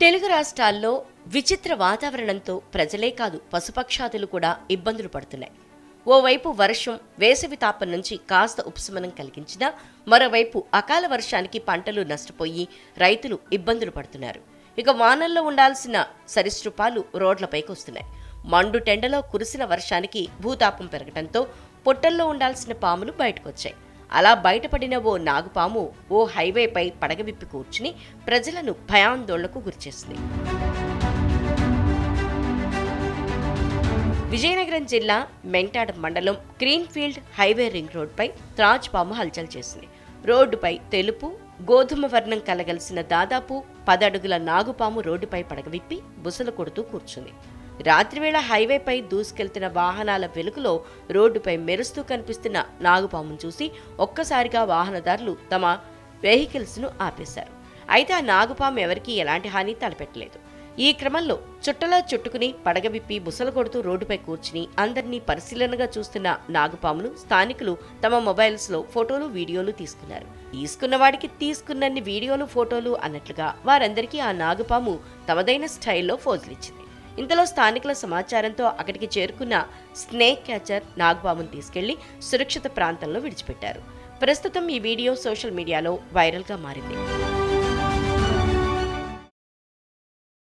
తెలుగు రాష్ట్రాల్లో విచిత్ర వాతావరణంతో ప్రజలే కాదు పశుపక్షాదులు కూడా ఇబ్బందులు పడుతున్నాయి. ఓవైపు వర్షం వేసవి తాపం నుంచి కాస్త ఉపశమనం కలిగించినా మరోవైపు అకాల వర్షానికి పంటలు నష్టపోయి రైతులు ఇబ్బందులు పడుతున్నారు. ఇక వానల్లో ఉండాల్సిన సరీసృపాలు రోడ్లపైకి వస్తున్నాయి. మండు టెండలో కురిసిన వర్షానికి భూతాపం పెరగడంతో పొట్టల్లో ఉండాల్సిన పాములు బయటకొచ్చాయి. అలా బయటపడిన ఓ నాగుపాము ఓ హైవేపై పడగవిప్పి కూర్చుని ప్రజలను భయాందోళనకు గురిచేసింది విజయనగరం జిల్లా మెంటాడ మండలం గ్రీన్ఫీల్డ్ హైవే రింగ్ రోడ్పై త్రాజ్పాము హల్చల్ చేసింది. రోడ్డుపై తెలుపు గోధుమ వర్ణం కలగలిసిన దాదాపు పదడుగుల నాగుపాము రోడ్డుపై పడగవిప్పి బుసలు కొడుతూ కూర్చుంది. రాత్రివేళ హైవేపై దూసుకెళ్తున్న వాహనాల వెలుగులో రోడ్డుపై మెరుస్తూ కనిపిస్తున్న నాగుపామును చూసి ఒక్కసారిగా వాహనదారులు తమ వెహికల్స్ను ఆపేశారు. అయితే ఆ నాగుపాము ఎవరికీ ఎలాంటి హాని తలపెట్టలేదు. ఈ క్రమంలో చుట్టలా చుట్టుకుని పడగవిప్పి బుసలు కొడుతూ రోడ్డుపై కూర్చుని అందరినీ పరిశీలనగా చూస్తున్న నాగుపామును స్థానికులు తమ మొబైల్స్లో ఫోటోలు వీడియోలు తీసుకున్నారు. తీసుకున్న వాడికి తీసుకున్నన్ని వీడియోలు ఫోటోలు అన్నట్లుగా వారందరికీ ఆ నాగుపాము తమదైన స్టైల్లో ఫోజులిచ్చింది. ఇంతలో స్థానికుల సమాచారంతో అక్కడికి చేరుకున్న స్నేక్ క్యాచర్ నాగుపామును తీసుకెళ్ళి సురక్షిత ప్రాంతంలో విడిచిపెట్టారు. ప్రస్తుతం ఈ వీడియో సోషల్ మీడియాలో వైరల్గా మారింది.